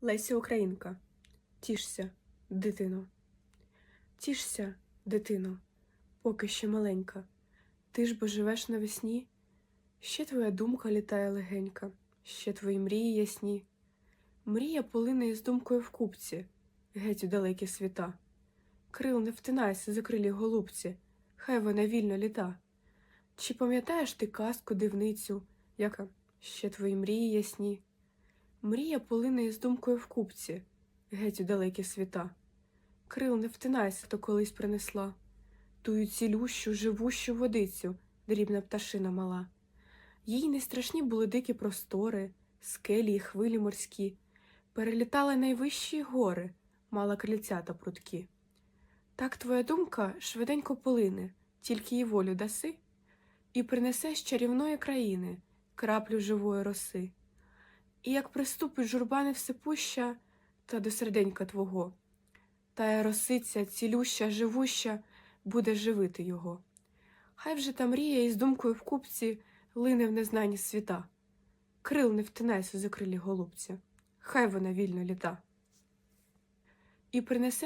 Леся Українка. Тішся, дитино. Тішся, дитино, поки ще маленька. Ти ж бо живеш навесні. Ще твоя думка літає легенька, ще твої мрії ясні. Мрія полине із думкою в купці, геть у далекі світа. Крил не втинайся, закрилі голубці, хай вона вільно літа. Чи пам'ятаєш ти казку дивницю, яка ще твої мрії ясні? Мрія полине із думкою в купці, геть у далекі світа. Крил не втинайся, то колись принесла. Тую цілющу, живущу водицю, дрібна пташина мала. Їй не страшні були дикі простори, скелі й хвилі морські, перелітали найвищі гори, мала крильця та прудкі. Так твоя думка швиденько полине, тільки їй волю даси, і принесе чарівної країни краплю живої роси. І як приступить журба невсипуща, та до серденька твого, та росиця, цілюща, живуща, буде живити його. Хай вже та мрія із думкою в купці лине в незнані світа. Крил не втинайся закрилі голубці, хай вона вільно літа. І принесе